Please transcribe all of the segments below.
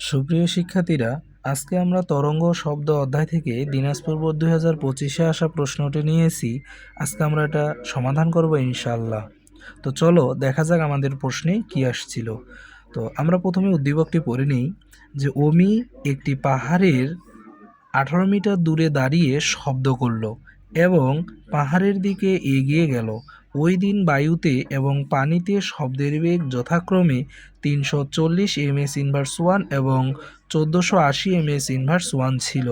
সুপ্রিয় শিক্ষার্থীরা, আজকে আমরা তরঙ্গ শব্দ অধ্যায় থেকে দিনাজপুর বোর্ড দুই হাজার পঁচিশে আসা প্রশ্নটি নিয়েছি। আজকে আমরা এটা সমাধান করব ইনশাল্লাহ তো চলো দেখা যাক আমাদের প্রশ্নে কি আসছিল। তো আমরা প্রথমে উদ্দীপকটি পড়ে নিই যে অমি একটি পাহাড়ের আঠারো মিটার দূরে দাঁড়িয়ে শব্দ করল এবং পাহাড়ের দিকে এগিয়ে গেল। ওই দিন বায়ুতে এবং পানিতে শব্দের বেগ যথাক্রমে তিনশো চল্লিশ এম এস ইনভার্স ওয়ান এবং চোদ্দোশো আশি এম এস ইনভার্স ওয়ান ছিল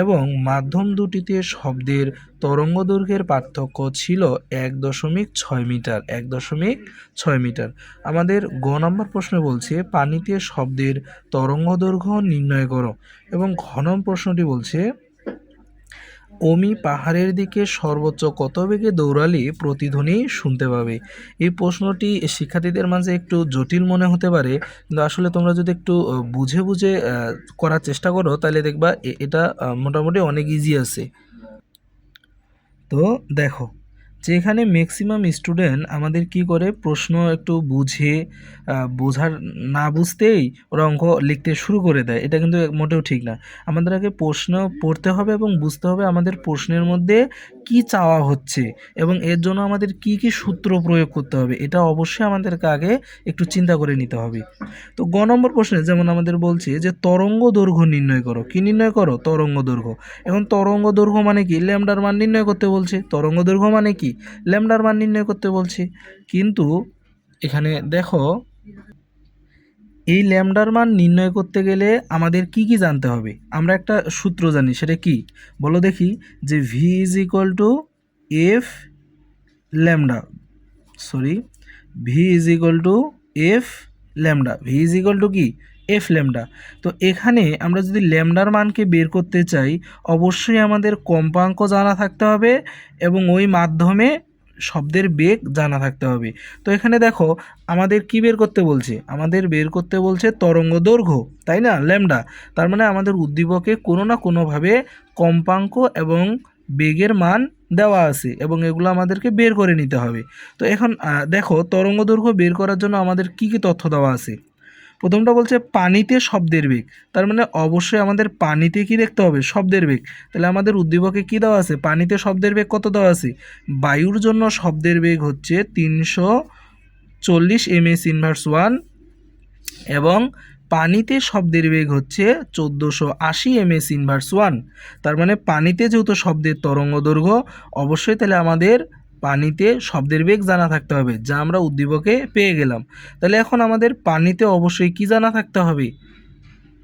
এবং মাধ্যম দুটিতে শব্দের তরঙ্গদৈর্ঘ্যের পার্থক্য ছিল এক দশমিক ছয় মিটার, এক দশমিক ছয় মিটার। আমাদের গ নম্বর প্রশ্নে বলছে, পানিতে শব্দের তরঙ্গদৈর্ঘ্য নির্ণয় করো এবং ঘ নম্বর প্রশ্নটি বলছে অমি পাহাড়ের দিকে সর্বোচ্চ কত বেগে দৌড়ালে প্রতিধ্বনি শুনতে পাবে। এই প্রশ্নটি শিক্ষার্থীদের মাঝে একটু জটিল মনে হতে পারে, কিন্তু আসলে তোমরা যদি একটু বুঝে বুঝে করার চেষ্টা করো, তাহলে দেখবা এটা মোটামুটি অনেক ইজি আছে। তো দেখো যে এখানে ম্যাক্সিমাম স্টুডেন্ট আমাদের কি করে প্রশ্ন একটু বুঝে বোঝার না বুঝতেই ওরা অঙ্ক লিখতে শুরু করে দেয়। এটা কিন্তু মোটেও ঠিক না। আমাদের আগে প্রশ্ন পড়তে হবে এবং বুঝতে হবে আমাদের প্রশ্নের মধ্যে কি চাওয়া হচ্ছে এবং এর জন্য আমাদের কি কি সূত্র প্রয়োগ করতে হবে, এটা অবশ্যই আমাদেরকে আগে একটু চিন্তা করে নিতে হবে। তো গ নম্বর প্রশ্নে যেমন আমাদের বলছে যে, তরঙ্গ দৈর্ঘ্য নির্ণয় করো। কি নির্ণয় করো? তরঙ্গ দৈর্ঘ্য। এখন তরঙ্গ দৈর্ঘ্য মানে কি? ল্যামডার মান নির্ণয় করতে বলছে। তরঙ্গ দৈর্ঘ্য মানে কি? ল্যামডার মান নির্ণয় করতে বলছে। কিন্তু এখানে দেখো এই ল্যামডার মান নির্ণয় করতে গেলে আমাদের কি কি জানতে হবে? আমরা একটা সূত্র জানি, সেটা কি? বলো দেখি যে V is equal to F lambda. Sorry V is equal to F lambda. V is equal to কি? F lambda. তো এখানে আমরা যদি ল্যামডার মানকে বের করতে চাই, অবশ্যই আমাদের কম্পাঙ্ক জানা থাকতে হবে এবং ওই মাধ্যমে শব্দের বেগ জানা থাকতে হবে। তো এখানে দেখো, আমাদের কি বের করতে বলছে? আমাদের বের করতে বলছে তরঙ্গ দৈর্ঘ্য, তাই না? ল্যামডা। তার মানে আমাদের উদ্দীপকে কোনো না কোনোভাবে কম্পাঙ্ক এবং বেগের মান দেওয়া আছে এবং এগুলো আমাদেরকে বের করে নিতে হবে। তো এখন দেখো, তরঙ্গ দৈর্ঘ্য বের করার জন্য আমাদের কি কি তথ্য দেওয়া আছে? প্রথমটা বলছে পানিতে শব্দের বেগ। তার মানে অবশ্যই আমাদের পানিতে কি দেখতে হবে? শব্দের বেগ। তাহলে আমাদের উদ্দীপকে কি দেওয়া আছে? পানিতে শব্দের বেগ কত দেওয়া আছে? বায়ুর জন্য শব্দের বেগ হচ্ছে তিনশো চল্লিশ এম এস ইনভার্স ওয়ান এবং পানিতে শব্দের বেগ হচ্ছে চোদ্দোশো আশি এম এস ইনভার্স ওয়ান তার মানে পানিতে যেহেতু শব্দের তরঙ্গ দৈর্ঘ্য অবশ্যই তাহলে আমাদের পানিতে শব্দের বেগ জানা থাকতে হবে, যা আমরা উদ্দীপকে পেয়ে গেলাম। তাহলে এখন আমাদের পানিতে অবশ্যই কি জানা থাকতে হবে?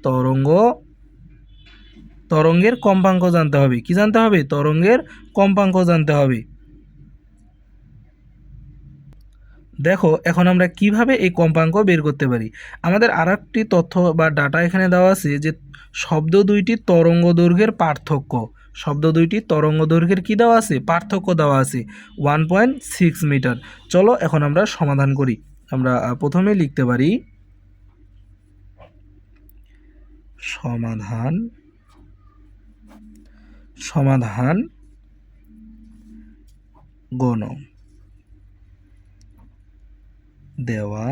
তরঙ্গ, তরঙ্গের কম্পাঙ্ক জানতে হবে। কি জানতে হবে? তরঙ্গের কম্পাঙ্ক জানতে হবে। দেখো, এখন আমরা কীভাবে এই কম্পাঙ্ক বের করতে পারি? আমাদের আর তথ্য বা ডাটা এখানে দেওয়া আছে যে শব্দ দুইটি তরঙ্গ দৈর্ঘ্যের পার্থক্য। শব্দ দুইটি, তরঙ্গ দৈর্ঘ্যের কী দেওয়া আছে? পার্থক্য দেওয়া আছে। ওয়ান পয়েন্ট সিক্স মিটার চলো এখন আমরা সমাধান করি। আমরা প্রথমে লিখতে পারি, সমাধান সমাধান গণ দেওয়া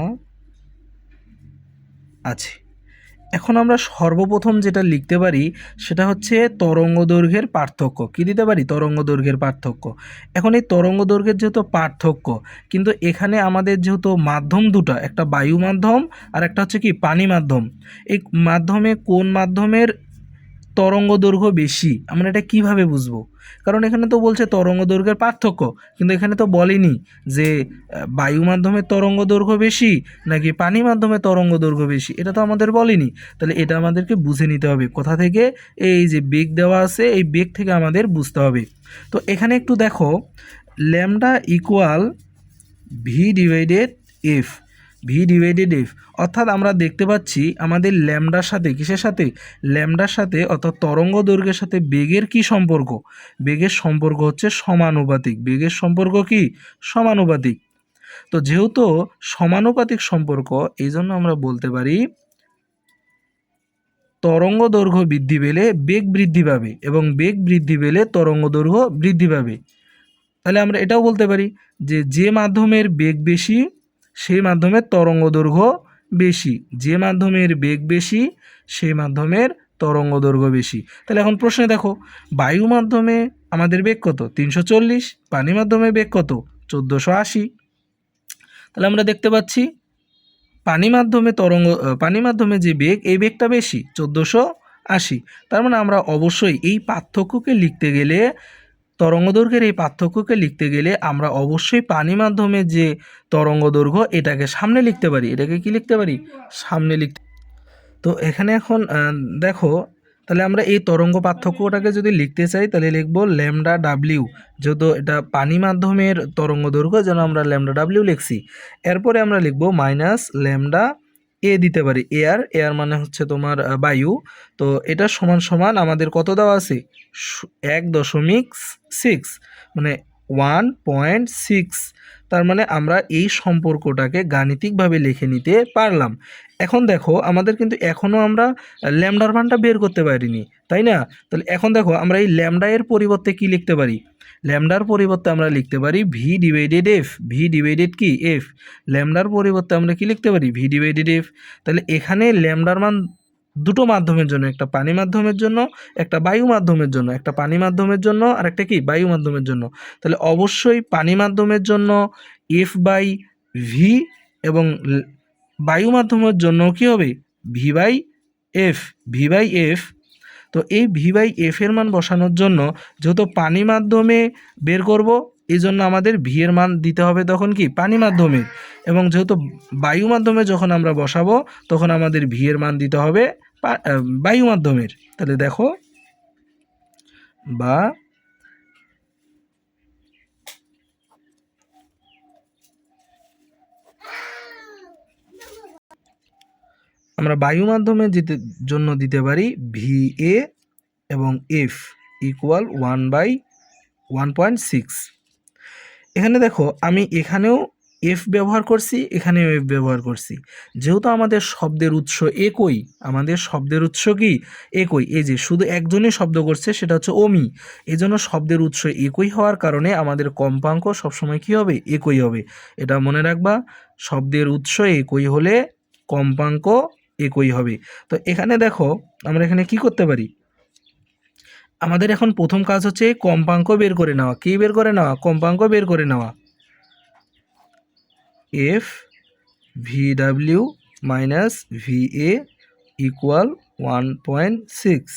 আছে। এখন আমরা সর্বপ্রথম যেটা লিখতে পারি, সেটা হচ্ছে তরঙ্গ দৈর্ঘ্যের পার্থক্য। কি দিতে পারি? তরঙ্গ দৈর্ঘ্যের পার্থক্য। এখন এই তরঙ্গ দৈর্ঘ্যের যেহেতু পার্থক্য, কিন্তু এখানে আমাদের যেহেতু মাধ্যম দুটো, একটা বায়ু মাধ্যম আর একটা হচ্ছে কি পানি মাধ্যম। এই মাধ্যমে কোন মাধ্যমের তরঙ্গ দৈর্ঘ্য বেশি? আমরা এটা কীভাবে বুঝব? কারণ এখানে তো বলছে তরঙ্গ দৈর্ঘ্যের পার্থক্য, কিন্তু এখানে তো বলেনি যে বায়ু মাধ্যমে তরঙ্গ দৈর্ঘ্য বেশি নাকি পানি মাধ্যমে তরঙ্গ দৈর্ঘ্য বেশি, এটা তো আমাদের বলেনি। তাহলে এটা আমাদেরকে বুঝে নিতে হবে, কোথা থেকে এই যে বেগ দেওয়া আছে, এই বেগ থেকে আমাদের বুঝতে হবে। তো এখানে একটু দেখো, lambda equal V divided F V divided F অর্থাৎ আমরা দেখতে পাচ্ছি আমাদের ল্যামডার সাথে কিসের সাথে? ল্যামডার সাথে অর্থাৎ তরঙ্গ দৈর্ঘ্যের সাথে বেগের কি সম্পর্ক? বেগের সম্পর্ক হচ্ছে সমানুপাতিক। বেগের সম্পর্ক কি? সমানুপাতিক। তো যেহেতু সমানুপাতিক সম্পর্ক এই জন্য আমরা বলতে পারি তরঙ্গ দৈর্ঘ্য বৃদ্ধি পেলে বেগ বৃদ্ধি পাবে এবং বেগ বৃদ্ধি পেলে তরঙ্গ দৈর্ঘ্য বৃদ্ধি পাবে। তাহলে আমরা এটাও বলতে পারি যে যে মাধ্যমের বেগ বেশি সেই মাধ্যমের তরঙ্গ দৈর্ঘ্য বেশি। যে মাধ্যমের বেগ বেশি, সেই মাধ্যমের তরঙ্গ দৈর্ঘ্য বেশি। তাহলে এখন প্রশ্নে দেখো, বায়ু মাধ্যমে আমাদের বেগ কত? তিনশো চল্লিশ, পানি মাধ্যমে বেগ কত? চোদ্দোশো আশি। তাহলে আমরা দেখতে পাচ্ছি, পানি মাধ্যমে তরঙ্গ পানি মাধ্যমে যে বেগ, এই বেগটা বেশি, চোদ্দোশো আশি। তার মানে আমরা অবশ্যই এই পার্থক্যকে লিখতে গেলে তরঙ্গ দৈর্ঘ্যের এই পার্থক্যকে লিখতে গেলে আমরা অবশ্যই পানি মাধ্যমে যে তরঙ্গদৈর্ঘ্য, এটাকে সামনে লিখতে পারি। এটাকে কি লিখতে পারি? সামনে লিখতে তো এখানে এখন দেখো, তাহলে আমরা এই তরঙ্গ পার্থক্যটাকে যদি লিখতে চাই, তাহলে লিখব ল্যামডা ডাব্লিউ, যেহেতু এটা পানি মাধ্যমের তরঙ্গ দৈর্ঘ্য যেন আমরা ল্যামডা ডাব্লিউ লিখছি। এরপরে আমরা লিখব মাইনাস ল্যামডা এ দিতে পারি এয়ার এয়ার মানে হচ্ছে তোমার বায়ু। তো এটা সমান সমান আমাদের কত দেওয়া আছে? এক দশমিক সিক্স মানে ওয়ান পয়েন্ট সিক্স তার মানে আমরা এই সম্পর্কটাকে গাণিতিকভাবে লিখে নিতে পারলাম। এখন দেখো, আমাদের কিন্তু এখনও আমরা ল্যামডার মানটা বের করতে পারিনি, তাই না? তাহলে এখন দেখো, আমরা এই ল্যামডা এর পরিবর্তে কি লিখতে পারি? ল্যামডার পরিবর্তে আমরা লিখতে পারি V divided F V divided কি? এফ ল্যামডার পরিবর্তে আমরা কি লিখতে পারি? ভি ডিভাইডেড এফ তাহলে এখানে ল্যামডার মান দুটো মাধ্যমের জন্য, একটা পানি মাধ্যমের জন্য, একটা বায়ু মাধ্যমের জন্য। একটা পানি মাধ্যমের জন্য আর একটা কি? বায়ু মাধ্যমের জন্য। তাহলে অবশ্যই পানি মাধ্যমের জন্য এফ বাই ভি এবং বায়ু মাধ্যমের জন্য কি হবে? V by F V by F তো এই ভি বাই এফ এর মান বসানোর জন্য যেহেতু পানি মাধ্যমে বের করব এই জন্য আমাদের ভি এর মান দিতে হবে তখন কি? পানি মাধ্যমে। এবং যেহেতু বায়ু মাধ্যমে যখন আমরা বসাবো, তখন আমাদের ভি এর মান দিতে হবে। বায়ু মাধ্যমের। তাহলে দেখো, বা আমরা বায়ু মাধ্যমে যেতে, জন্য দিতে পারি ভি এ এবং F equal one by one point six এখানে দেখো, আমি এখানেও এফ ব্যবহার করছি এখানেও এফ ব্যবহার করছি। যেহেতু আমাদের শব্দের উৎস একই, আমাদের শব্দের উৎস কি? একই। এই যে, শুধু একজনই শব্দ করছে, সেটা হচ্ছে ওমি এই জন্য শব্দের উৎস একই হওয়ার কারণে আমাদের কম্পাঙ্ক সবসময় কি হবে? একই হবে। এটা মনে রাখবা, শব্দের উৎস একই হলে কম্পাঙ্ক একই হবে। তো এখানে দেখো, আমরা এখানে কি করতে পারি? আমাদের এখন প্রথম কাজ হচ্ছে কম্পাঙ্ক বের করে নেওয়া। কি বের করে নেওয়া? কম্পাঙ্ক বের করে নেওয়া। F V W minus V A equal one point six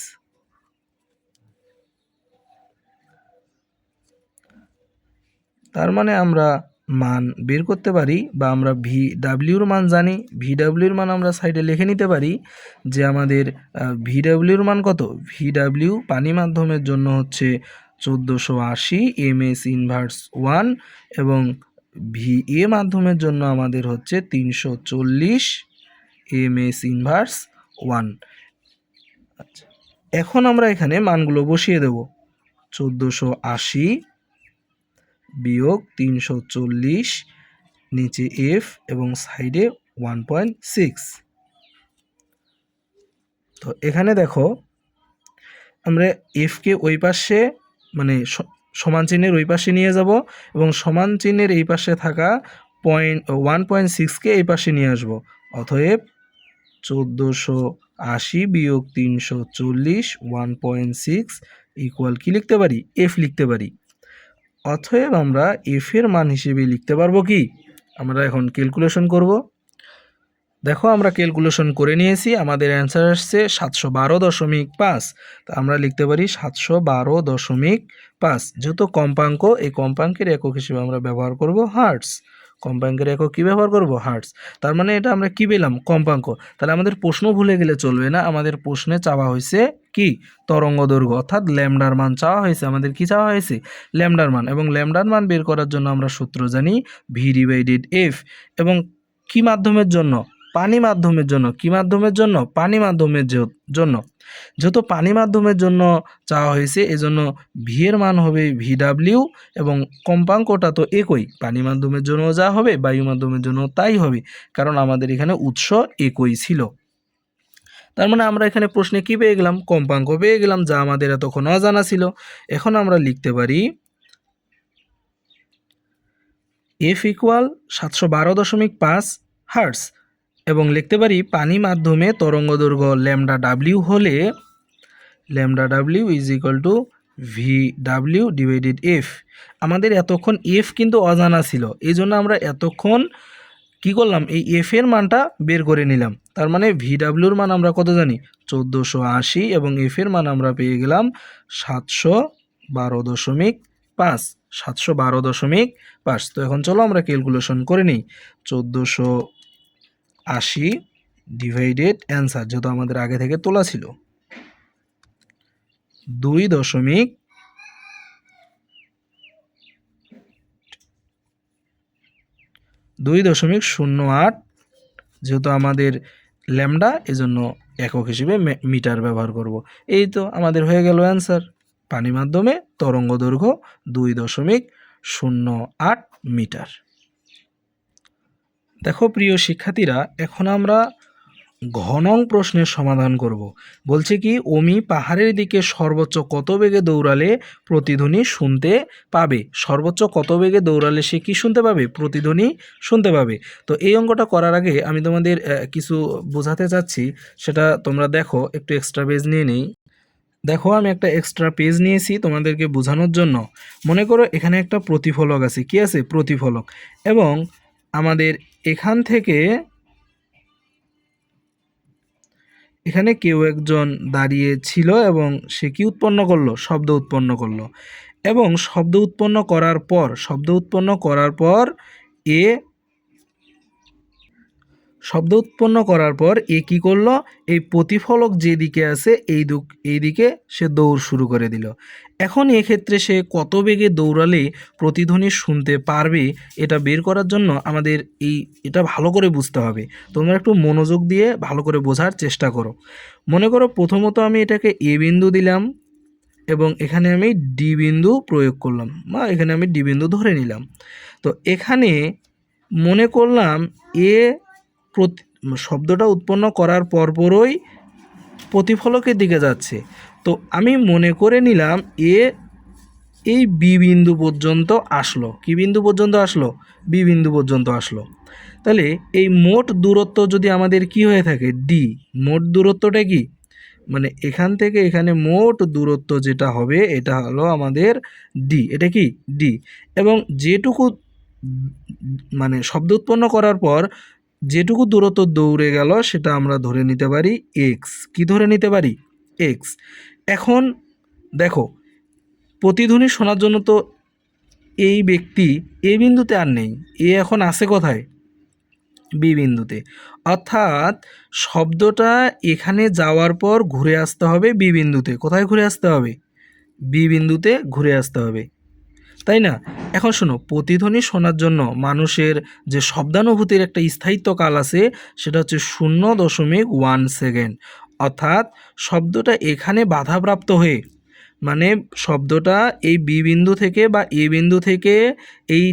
তার মানে আমরা মান বের করতে পারি বা আমরা ভি ডাব্লিউর মান জানি। ভি ডাব্লিউর মান আমরা সাইডে লিখে নিতে পারি যে আমাদের ভি ডাব্লিউর মান কত? ভি ডাব্লিউ পানি মাধ্যমের জন্য হচ্ছে চোদ্দোশো আশি এম এস ইনভার্স ওয়ান এবং ভি এ মাধ্যমের জন্য আমাদের হচ্ছে তিনশো চল্লিশ এম এস ইনভার্স ওয়ান আচ্ছা এখন আমরা এখানে মানগুলো বসিয়ে দেব। চোদ্দোশো আশি বিয়োগ তিনশো চল্লিশ নিচে এফ এবং সাইডে ওয়ান পয়েন্ট সিক্স তো এখানে দেখো, আমরা এফকে ওই পাশে মানে সমান চিহ্নের ওই পাশে নিয়ে যাব এবং সমান চিহ্নের এই পাশে থাকা পয়েন্ট ওয়ান পয়েন্ট সিক্সকে এই পাশে নিয়ে আসব। অতএব চোদ্দোশো আশি বিয়োগ তিনশো চল্লিশ ওয়ান পয়েন্ট সিক্স ইকুয়াল কী লিখতে পারি? এফ লিখতে পারি। অতএব আমরা এফ এর মান হিসেবে লিখতে পারব কি? আমরা এখন ক্যালকুলেশন করব। দেখো, আমরা ক্যালকুলেশন করে নিয়েছি, আমাদের অ্যান্সার আসছে সাতশো বারো দশমিক পাঁচ। তা আমরা লিখতে পারি সাতশো বারো দশমিক পাঁচ। যেহেতু কম্পাঙ্ক, এই কম্পাঙ্কের একক হিসেবে আমরা ব্যবহার করব হার্টস কম্পাঙ্কের একক কী ব্যবহার করব? হার্টস তার মানে এটা আমরা কি পেলাম? কম্পাঙ্ক। তাহলে আমাদের প্রশ্ন ভুলে গেলে চলবে না। আমাদের প্রশ্নে চাওয়া হয়েছে কি? তরঙ্গ দৈর্ঘ্য, অর্থাৎ ল্যামডার মান চাওয়া হয়েছে। আমাদের কি চাওয়া হয়েছে? ল্যামডার মান। এবং ল্যামডার মান বের করার জন্য আমরা সূত্র জানি ভি ডিভাইডেড এফ এবং কি মাধ্যমের জন্য? পানি মাধ্যমের জন্য। কি মাধ্যমের জন্য? পানি মাধ্যমের জন্য। যেহেতু পানি মাধ্যমের জন্য চাওয়া হয়েছে, এজন্য ভি এর মান হবে ভি ডাব্লিউ এবং কম্পাঙ্কটা তো একই। পানি মাধ্যমের জন্য যা হবে, বায়ু মাধ্যমের জন্য তাই হবে, কারণ আমাদের এখানে উৎস একই ছিল। তার মানে আমরা এখানে প্রশ্নে কি পেয়ে গেলাম? কম্পাঙ্ক পেয়ে গেলাম, যা আমাদের এতক্ষণ অজানা ছিল। এখন আমরা লিখতে পারি এফ ইকুয়াল সাতশো বারো দশমিক পাঁচ হার্টস এবং লিখতে পারি পানি মাধ্যমে তরঙ্গ দৈর্ঘ্য ল্যামডা ডাব্লিউ হলে lambda W is equal to V W divided F আমাদের এতক্ষণ এফ কিন্তু অজানা ছিল এই জন্য আমরা এতক্ষণ কি করলাম? এই এফ এর মানটা বের করে নিলাম। তার মানে ভি ডাব্লিউর মান আমরা কত জানি? চোদ্দোশো আশি এবং এফ এর মান আমরা পেয়ে গেলাম সাতশো বারো দশমিক পাঁচ, সাতশো বারো দশমিক পাঁচ। তো এখন চলো আমরা ক্যালকুলেশন করে নিই। চোদ্দোশো আশি ডিভাইডেড অ্যান্সার যেহেতু আমাদের আগে থেকে তোলা ছিল। দুই দশমিক দুই দশমিক শূন্য আট, যেহেতু আমাদের ল্যামডা এজন্য একক হিসেবে মিটার ব্যবহার করব। এই তো আমাদের হয়ে গেল অ্যান্সার পানি মাধ্যমে তরঙ্গ দৈর্ঘ্য দুই দশমিক শূন্য আট মিটার। দেখো প্রিয় শিক্ষার্থীরা, এখন আমরা ঘনং প্রশ্নের সমাধান করব। বলছে কি, অমি পাহাড়ের দিকে সর্বোচ্চ কত বেগে দৌড়ালে প্রতিধ্বনি শুনতে পাবে? সর্বোচ্চ কত বেগে দৌড়ালে সে কি শুনতে পাবে? প্রতিধ্বনি শুনতে পাবে। তো এই অঙ্কটা করার আগে আমি তোমাদের কিছু বোঝাতে চাচ্ছি, সেটা তোমরা দেখো, একটু এক্সট্রা পেজ নিয়ে নেই। দেখো, আমি একটা এক্সট্রা পেজ নিয়েছি তোমাদেরকে বোঝানোর জন্য। মনে করো এখানে একটা প্রতিফলক আছে। কি আছে? প্রতিফলক। এবং আমাদের এখান থেকে এখানে কেউ একজন দাঁড়িয়ে ছিল এবং সে কি উৎপন্ন করল? শব্দ উৎপন্ন করল। এবং শব্দ উৎপন্ন করার পর, শব্দ উৎপন্ন করার পর এ শব্দ উৎপন্ন করার পর এ কি করল? এই প্রতিফলক যেদিকে আছে এই এই দিকে সে দৌড় শুরু করে দিল। এখন এক্ষেত্রে সে কত বেগে দৌড়ালে প্রতিধ্বনি শুনতে পারবে, এটা বের করার জন্য আমাদের এই, এটা ভালো করে বুঝতে হবে। তোমরা একটু মনোযোগ দিয়ে ভালো করে বোঝার চেষ্টা করো। মনে করো প্রথমত আমি এটাকে এ বিন্দু দিলাম এবং এখানে আমি ডি বিন্দু প্রয়োগ করলাম বা এখানে আমি ডি বিন্দু ধরে নিলাম। তো এখানে মনে করলাম এ শব্দটা উৎপন্ন করার পরপরই প্রতিফলকের দিকে যাচ্ছে। তো আমি মনে করে নিলাম এ, এই বি বিন্দু পর্যন্ত আসলো। কি বিন্দু পর্যন্ত আসলো? বি বিন্দু পর্যন্ত আসলো। তাহলে এই মোট দূরত্ব যদি আমাদের কি হয়ে থাকে? ডি মোট দূরত্বটা কি? মানে এখান থেকে এখানে মোট দূরত্ব যেটা হবে, এটা হলো আমাদের ডি এটা কি? ডি এবং যেটুকু মানে শব্দ উৎপন্ন করার পর যেটুকু দূরত্ব দৌড়ে গেল, সেটা আমরা ধরে নিতে পারি এক্স কি ধরে নিতে পারি? এক্স এখন দেখো, প্রতিধ্বনি শোনার জন্য তো এই ব্যক্তি এ বিন্দুতে আর নেই, এ এখন আছে কোথায়? বি বিন্দুতে। অর্থাৎ শব্দটা এখানে যাওয়ার পর ঘুরে আসতে হবে বি বিন্দুতে। কোথায় ঘুরে আসতে হবে? বি বিন্দুতে ঘুরে আসতে হবে। তাই না? এখন শোনো, প্রতিধ্বনি শোনার জন্য মানুষের যে শব্দানুভূতির একটা স্থায়িত্ব কাল আছে, সেটা হচ্ছে শূন্য দশমিক ওয়ান সেকেন্ড। অর্থাৎ শব্দটা এখানে বাধাপ্রাপ্ত হয়ে মানে শব্দটা এই বি বিন্দু থেকে বা এ বিন্দু থেকে, এই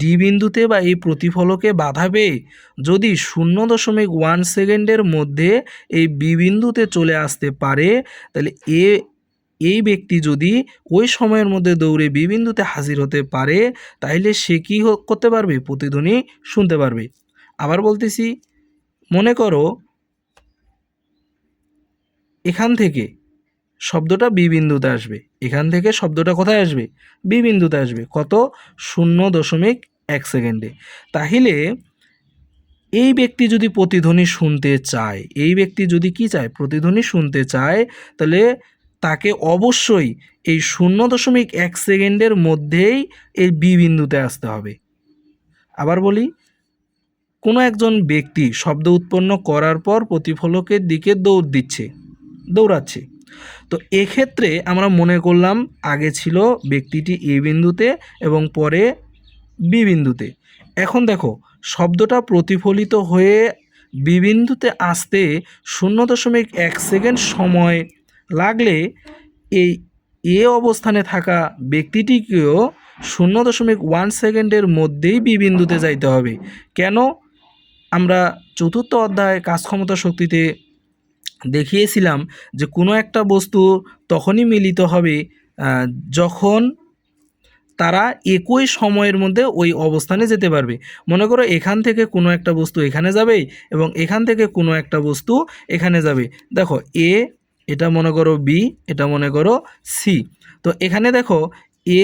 ডি বিন্দুতে বা এই প্রতিফলকে বাধা পেয়ে যদি শূন্য দশমিক ওয়ান সেকেন্ডের মধ্যে এই বি বিন্দুতে চলে আসতে পারে, তাহলে এ এই ব্যক্তি যদি ওই সময়ের মধ্যে দৌড়ে বিবিন্দুতে হাজির হতে পারে, তাইলে সে কী করতে পারবে? প্রতিধ্বনি শুনতে পারবে। আবার বলতেছি, মনে করো এখান থেকে শব্দটা বিবিন্দুতে আসবে। এখান থেকে শব্দটা কোথায় আসবে? বিবিন্দুতে আসবে। কত? শূন্য দশমিক এক সেকেন্ডে। তাহলে এই ব্যক্তি যদি প্রতিধ্বনি শুনতে চায়, এই ব্যক্তি যদি কি চায়? প্রতিধ্বনি শুনতে চায় তাহলে তাকে অবশ্যই এই শূন্য দশমিক এক সেকেন্ডের মধ্যেই এই বি বিন্দুতে আসতে হবে। আবার বলি, কোনো একজন ব্যক্তি শব্দ উৎপন্ন করার পর প্রতিফলকের দিকে দৌড় দিচ্ছে, দৌড়াচ্ছে। তো এক্ষেত্রে আমরা মনে করলাম আগে ছিল ব্যক্তিটি এ বিন্দুতে এবং পরে বি বিন্দুতে। এখন দেখো, শব্দটা প্রতিফলিত হয়ে বি বিন্দুতে আসতে শূন্য দশমিক এক সেকেন্ড সময় লাগলে এই এ অবস্থানে থাকা ব্যক্তিটিকেও শূন্য দশমিক ওয়ান সেকেন্ডের মধ্যেই বি বিন্দুতে যাইতে হবে। কেন? আমরা চতুর্থ অধ্যায় কাজ ক্ষমতা শক্তিতে দেখিয়েছিলাম যে কোনো একটা বস্তু তখনই মিলিত হবে যখন তারা একই সময়ের মধ্যে ওই অবস্থানে যেতে পারবে। মনে করো এখান থেকে কোনো একটা বস্তু এখানে যাবে এবং এখান থেকে কোনো একটা বস্তু এখানে যাবে। দেখো, এ এটা মনে করো বি এটা মনে করো সি তো এখানে দেখো এ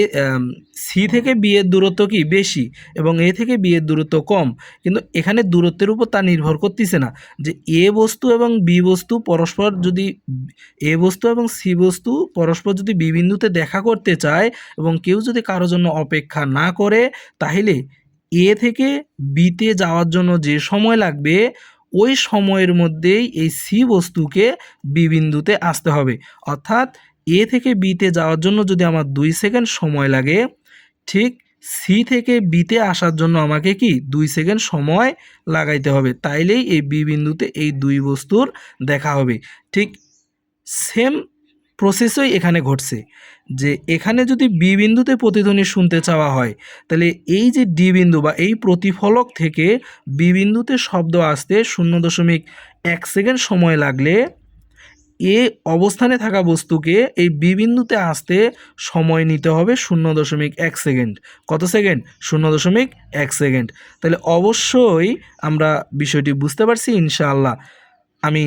সি থেকে বি এর দূরত্ব কি? বেশি। এবং এ থেকে বি এর দূরত্ব কম। কিন্তু এখানে দূরত্বের উপর তা নির্ভর করতেছে না। যে এ বস্তু এবং বি বস্তু পরস্পর যদি এ বস্তু এবং সি বস্তু পরস্পর যদি বি বিন্দুতে দেখা করতে চায় এবং কেউ যদি কারোর জন্য অপেক্ষা না করে, তাহলে এ থেকে বিতে যাওয়ার জন্য যে সময় লাগবে ওই সময়ের মধ্যেই এই সি বস্তুকে বি বিন্দুতে আসতে হবে। অর্থাৎ এ থেকে বিতে যাওয়ার জন্য যদি আমার দুই সেকেন্ড সময় লাগে, ঠিক সি থেকে বিতে আসার জন্য আমাকে কি দুই সেকেন্ড সময় লাগাইতে হবে? তাইলেই এই বি বিন্দুতে এই দুই বস্তুর দেখা হবে। ঠিক সেম প্রসেসই এখানে ঘটছে। যে এখানে যদি বি বিন্দুতে প্রতিধ্বনি শুনতে চাওয়া হয়, তাহলে এই যে ডি বিন্দু বা এই প্রতিফলক থেকে বি বিন্দুতে শব্দ আসতে শূন্য দশমিক এক সেকেন্ড সময় লাগলে এ অবস্থানে থাকা বস্তুকে এই বি বিন্দুতে আসতে সময় নিতে হবে শূন্য দশমিক এক সেকেন্ড। কত সেকেন্ড? শূন্য দশমিক এক সেকেন্ড। তাহলে অবশ্যই আমরা বিষয়টি বুঝতে পারছি, ইনশাআল্লাহ। আমি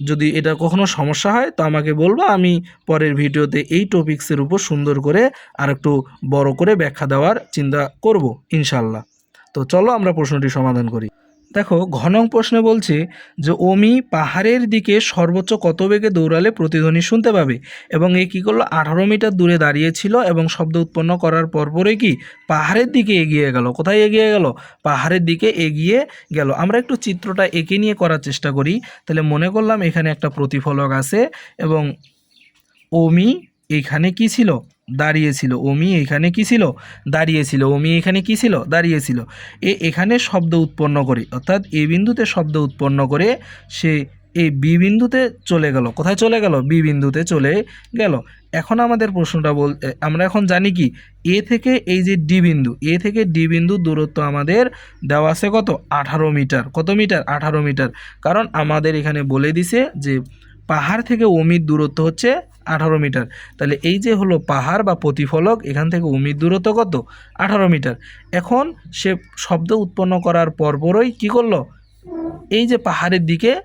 যদি এটা কখনো সমস্যা হয়, তো আমাকে বলব, আমি পরের ভিডিওতে এই টপিক্সের উপর সুন্দর করে আর একটু বড় করে ব্যাখ্যা দেওয়ার চিন্তা করব ইনশাল্লাহ তো চলো আমরা প্রশ্নটি সমাধান করি। দেখো, ঘনং প্রশ্নে বলছে যে, অমি পাহাড়ের দিকে সর্বোচ্চ কত বেগে দৌড়ালে প্রতিধ্বনি শুনতে পাবে? এবং এ কী করল? আঠারো মিটার দূরে দাঁড়িয়েছিল এবং শব্দ উৎপন্ন করার পরপরই কি? পাহাড়ের দিকে এগিয়ে গেল। কোথায় এগিয়ে গেল? পাহাড়ের দিকে এগিয়ে গেল। আমরা একটু চিত্রটা এঁকে নিয়ে করার চেষ্টা করি। তাহলে মনে করলাম এখানে একটা প্রতিফলক আছে এবং অমি এখানে কি ছিল? দাঁড়িয়েছিল অমি এখানে কি ছিল? দাঁড়িয়েছিল অমি এখানে কি ছিল? দাঁড়িয়েছিল এ এখানে শব্দ উৎপন্ন করে। অর্থাৎ এ বিন্দুতে শব্দ উৎপন্ন করে সে এই বি বিন্দুতে চলে গেল। কোথায় চলে গেল? বি বিন্দুতে চলে গেল। এখন আমাদের প্রশ্নটা বল আমরা এখন জানি কি? এ থেকে এই যে ডি বিন্দু, এ থেকে ডি বিন্দু দূরত্ব আমাদের দেওয়া আছে কত? আঠারো মিটার। কত মিটার? আঠারো মিটার। কারণ আমাদের এখানে বলে দিছে যে পাহাড় থেকে অমির দূরত্ব হচ্ছে আঠারো মিটার। তাহলে এই যে হলো পাহাড় বা প্রতিফলক, এখান থেকে অমির দূরত্ব কত? আঠারো মিটার। এখন সে শব্দ উৎপন্ন করার পরপরই কি করল? এই যে পাহাড়ের দিকে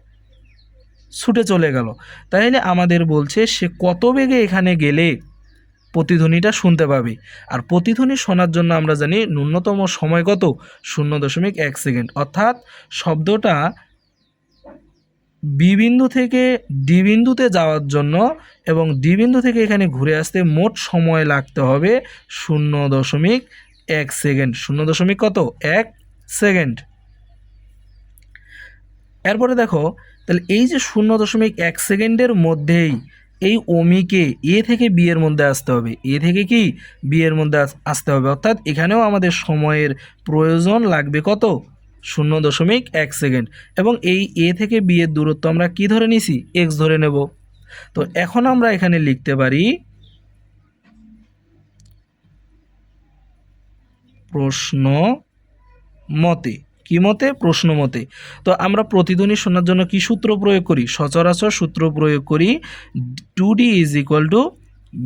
ছুটে চলে গেল। তাহলে আমাদের বলছে, সে কত বেগে এখানে গেলে প্রতিধ্বনিটা শুনতে পাবে? আর প্রতিধ্বনি শোনার জন্য আমরা জানি ন্যূনতম সময় কত? শূন্য দশমিক এক সেকেন্ড। অর্থাৎ শব্দটা বি বিন্দু থেকে ডি বিন্দুতে যাওয়ার জন্য এবং ডি বিন্দু থেকে এখানে ঘুরে আসতে মোট সময় লাগতে হবে শূন্য দশমিক এক সেকেন্ড। শূন্য দশমিক কত? এক সেকেন্ড। এরপরে দেখো, তাহলে এই যে শূন্য দশমিক এক সেকেন্ডের মধ্যেই এই ওমিকে এ থেকে বি এর মধ্যে আসতে হবে। এ থেকে কি? বি এর মধ্যে আসতে হবে। অর্থাৎ এখানেও আমাদের সময়ের প্রয়োজন লাগবে কত? শূন্য দশমিক এক সেকেন্ড। এবং এই এ থেকে বি এর দূরত্ব আমরা কি ধরে নিছি? এক্স ধরে নেব। তো এখন আমরা এখানে লিখতে পারি প্রশ্ন মতে। কি মতে? প্রশ্ন মতে। তো আমরা প্রতিধ্বনি শোনার জন্য কি সূত্র প্রয়োগ করি? সচরাচর সূত্র প্রয়োগ করি two D is equal to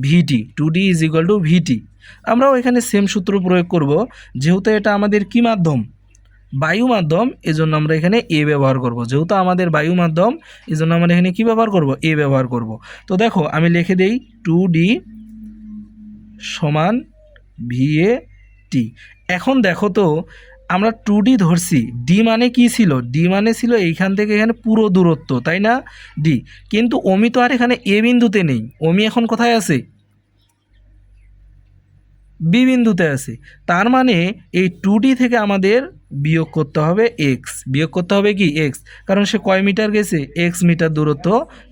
VT. Two D is equal to VT. আমরাও এখানে সেম সূত্র প্রয়োগ করব। যেহেতু এটা আমাদের কি মাধ্যম? বায়ু মাধ্যম এজন্য আমরা এখানে এ ব্যবহার করব। যেহেতু আমাদের বায়ু মাধ্যম এজন্য আমরা এখানে কি ব্যবহার করব? এ ব্যবহার করব। তো দেখো, আমি লিখে দেই টু ডি সমান ভিএ টি এখন দেখো তো, আমরা টু ডি ধরছি। ডি মানে কি ছিল? ডি মানে ছিল এইখান থেকে এখানে পুরো দূরত্ব, তাই না? ডি কিন্তু অমি তো আর এখানে এ বিন্দুতে নেই। অমি এখন কোথায় আছে? বি বিন্দুতে আছে। তার মানে এই টু ডি থেকে আমাদের বিয়োগ করতে হবে এক্স বিয়োগ করতে হবে কি? এক্স কারণ সে কয় মিটার গেছে? এক্স মিটার দূরত্ব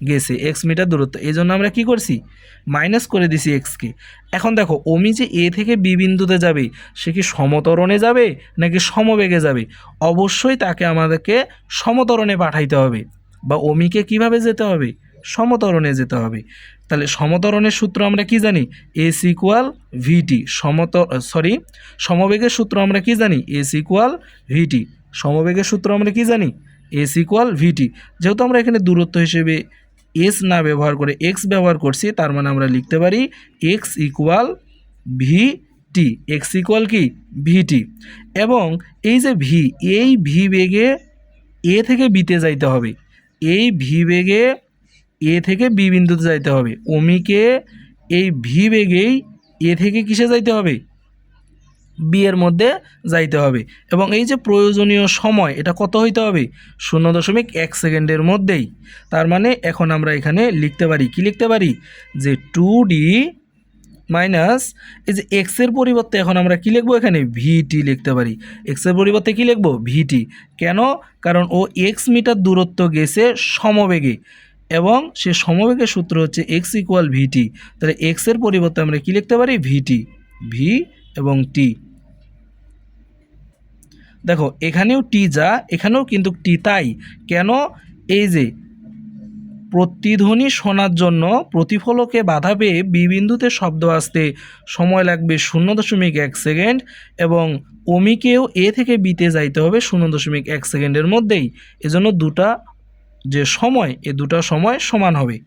গেছে। এক্স মিটার দূরত্ব। এই জন্য আমরা কি করছি? মাইনাস করে দিছি এক্সকে এখন দেখো ওমি যে এ থেকে বি বিন্দুতে যাবে, সে কি সমতরণে যাবে নাকি সমবেগে যাবে? অবশ্যই তাকে আমাদেরকে সমতরণে পাঠাইতে হবে। বা ওমিকে কীভাবে যেতে হবে? সমতরণে যেতে হবে। তাহলে সমতরণের সূত্র আমরা কি জানি? এস ইকুয়াল ভিটি সমত সরি সমবেগের সূত্র আমরা কি জানি? এস ইকুয়াল ভিটি সমবেগের সূত্র আমরা কি জানি? এস ইকুয়াল ভিটি যেহেতু আমরা এখানে দূরত্ব হিসেবে এস না ব্যবহার করে এক্স ব্যবহার করছি, তার মানে আমরা লিখতে পারি X equal V T X equal কি? ভিটি এবং এই যে ভি এই ভি বেগে এ থেকে বিতে যাইতে হবে। এই ভি বেগে এ থেকে বি বিন্দুতে যাইতে হবে। অমিকে এই ভি বেগেই এ থেকে কিসে যাইতে হবে? বি এর মধ্যে যাইতে হবে। এবং এই যে প্রয়োজনীয় সময়, এটা কত হইতে হবে? শূন্য দশমিক এক সেকেন্ডের মধ্যেই। তার মানে এখন আমরা এখানে লিখতে পারি, কি লিখতে পারি? যে টু ডি মাইনাস এই যে এক্সের পরিবর্তে এখন আমরা কি লিখব এখানে? ভিটি লিখতে পারি। এক্সের পরিবর্তে কি লিখব? ভিটি কেন? কারণ ও এক্স মিটার দূরত্ব গেছে সমবেগে। এবং সে সমবেগের সূত্র হচ্ছে এক্স ইকুয়াল ভিটি তাহলে এক্সের পরিবর্তে আমরা কী লিখতে পারি? ভিটি ভি এবং টি দেখো, এখানেও টি যা, এখানেও কিন্তু টি তাই। কেন? এই যে প্রতিধ্বনি শোনার জন্য প্রতিফলকে বাধা পেয়ে বিবিন্দুতে শব্দ আসতে সময় লাগবে শূন্য দশমিক এক সেকেন্ড এবং অমিকেও এ থেকে বিতে যাইতে হবে শূন্য দশমিক এক সেকেন্ডের মধ্যেই। এজন্য দুটা যে সময়, এ দুটা সময় সমান হবে।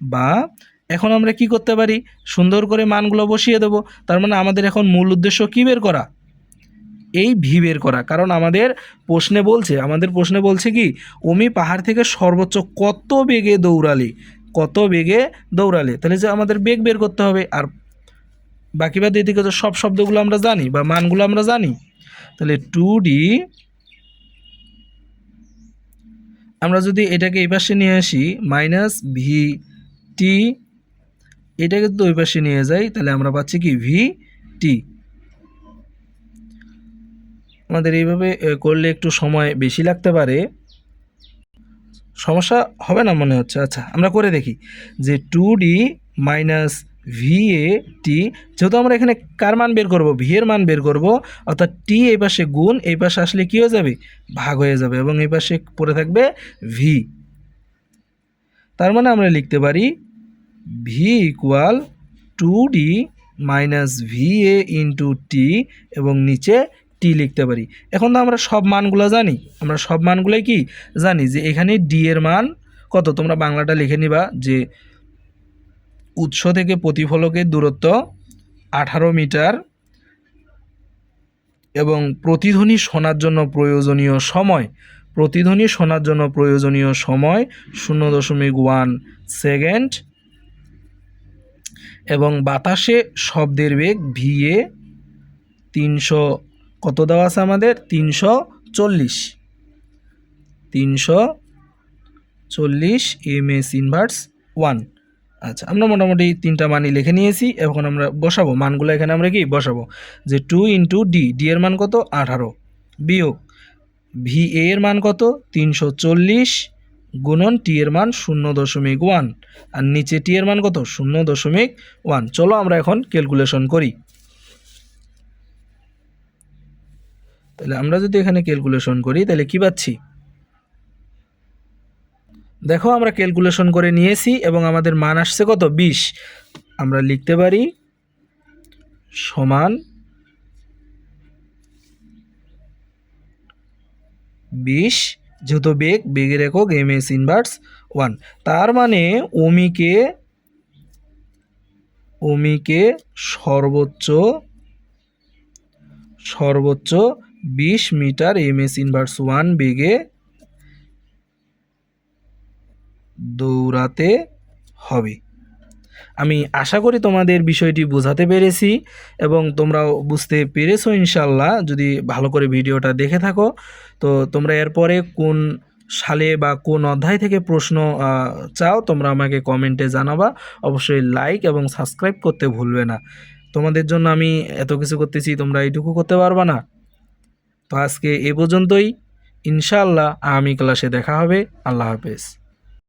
বা এখন আমরা কি করতে পারি? সুন্দর করে মানগুলো বসিয়ে দেবো। তার মানে আমাদের এখন মূল উদ্দেশ্য কী বের করা? এই ভি বের করা। কারণ আমাদের প্রশ্নে বলছে, আমাদের প্রশ্নে বলছে কি, অমি পাহাড় থেকে সর্বোচ্চ কত বেগে দৌড়ালে? কত বেগে দৌড়ালে? তাহলে যে আমাদের বেগ বের করতে হবে। আর বাকি বাদ এদিকে তো সব শব্দগুলো আমরা জানি বা মানগুলো আমরা জানি, তাহলে টু ডি আমরা যদি এটাকে এই পাশে নিয়ে আসি মাইনাস ভি টি এটাকে যদি ওই পাশে নিয়ে যাই, তাহলে আমরা পাচ্ছি কি? ভি টি আমাদের এইভাবে করলে একটু সময় বেশি লাগতে পারে। সমস্যা হবে না মনে হচ্ছে? আচ্ছা আমরা করে দেখি যে two D minus V A T যেহেতু আমরা এখানে কার মান বের করব? ভি এর মান বের করব। অর্থাৎ টি এই পাশে গুণ, এই পাশে আসলে কী হয়ে যাবে? ভাগ হয়ে যাবে এবং এই পাশে পড়ে থাকবে ভি তার মানে আমরা লিখতে পারি V equal two D minus V A into T এবং নিচে টি লিখতে পারি। এখন তো আমরা সব মানগুলো জানি। আমরা সব মানগুলোই কি? জানি যে এখানে ডি এর মান কত? তোমরা বাংলাটা লিখে নিবা যে উৎস থেকে প্রতিফলকের দূরত্ব আঠারো মিটার এবং প্রতিধ্বনি শোনার জন্য প্রয়োজনীয় সময়, প্রতিধ্বনি শোনার জন্য প্রয়োজনীয় সময় শূন্য দশমিক ওয়ান সেকেন্ড এবং বাতাসে শব্দের বেগ ভিএ তিনশো, কত দেওয়া আছে আমাদের? তিনশো চল্লিশ। তিনশো চল্লিশ এম এস ইনভার্স ওয়ান। আচ্ছা আমরা মোটামুটি তিনটা মানই লিখে নিয়েছি, এখন আমরা বসাবো। মানগুলো এখানে আমরা কি? বসাবো। যে টু ইন্টু ডি ডি এর মান কত? আঠারো। বিয়োগ ভি এ এর মান কত? তিনশো চল্লিশ গুণন টি এর মান শূন্য দশমিক ওয়ান আর নিচে টি এর মান কত? শূন্য দশমিক ওয়ান চলো আমরা এখন ক্যালকুলেশন করি। তাহলে আমরা যদি এখানে ক্যালকুলেশন করি, তাহলে কি পাচ্ছি? দেখো আমরা ক্যালকুলেশন করে নিয়েছি এবং আমাদের মান আসছে কত? বিশ। আমরা লিখতে পারি সমান বিশ যেহেতু বেগ, বেগের একক এম এস ইনভার্স ওয়ান তার মানে ওমিকে ওমিকে সর্বোচ্চ সর্বোচ্চ বিশ metre M S inverse one বেগে দৌড়াতে হবে। আমি আশা করি তোমাদের বিষয়টি বোঝাতে পেরেছি এবং তোমরাও বুঝতে পেরেছ ইনশাল্লাহ। যদি ভালো করে ভিডিওটা দেখে থাকো, তো তোমরা এরপরে কোন সালে বা কোন অধ্যায় থেকে প্রশ্ন চাও, তোমরা আমাকে কমেন্টে জানাবা। অবশ্যই লাইক এবং সাবস্ক্রাইব করতে ভুলবে না। তোমাদের জন্য আমি এত কিছু করতেছি, তোমরা এইটুকু করতে পারবা না। তো আজকে এ পর্যন্তই। ইনশাআল্লাহ আমি ক্লাসে দেখা হবে। আল্লাহ হাফেজ।